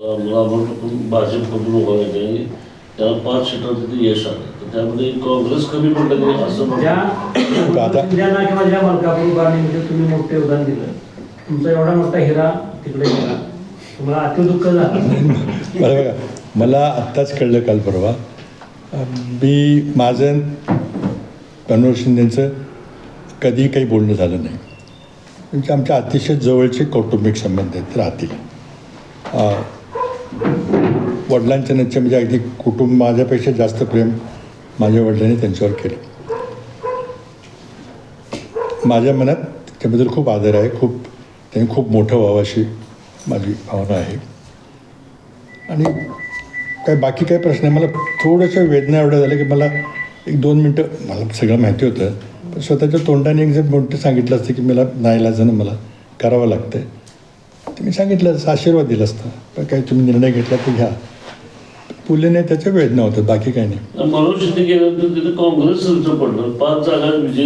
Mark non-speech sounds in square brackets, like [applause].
रामरावकडून भाजपकडून उभा त्याला पाच सीटर तिथे यश आलं. तर त्यामध्ये काँग्रेस कमी पडलं नाही असं म्हणतात ज्या [coughs] मलकापूर बारणीमध्ये तुम्ही मोठं योगदान दिलं. तुमचा एवढा मोठा हिरा तिकडे गेला. तुम्हाला अतिदुःख झालं. [laughs] मला बघा मला आत्ताच कळलं काल परवा. मी माझं कन्वर शिंदेचं कधी काही बोलणं झालं नाही. म्हणजे आमच्या अतिशय जवळचे कौटुंबिक संबंध आहेत राहतील. वडिलांच्या नच्या म्हणजे अगदी कुटुंब माझ्यापेक्षा जास्त प्रेम माझ्या वडिलांनी त्यांच्यावर केलं. माझ्या मनात त्याच्याबद्दल खूप आदर आहे खूप त्यांनी खूप मोठं व्हावं अशी माझी भावना आहे. आणि काय बाकी काही प्रश्न आहे मला थोडंशा वेदना एवढ्या झाल्या की मला एक दोन मिनटं मला सगळं माहिती होतं पण स्वतःच्या तोंडाने एक जर मोठं सांगितलं असतं की मला नाईलाजानं मला करावं लागतं आहे मी सांगितलं असतं आशीर्वाद दिला असता. पण काही तुम्ही निर्णय घेतला तर घ्या. पुलेने त्याच्या वेदना होतात बाकी काही नाही. मनोज शिंदे गेल्यानंतर तिथे काँग्रेस पडलं. पाच जागा विजय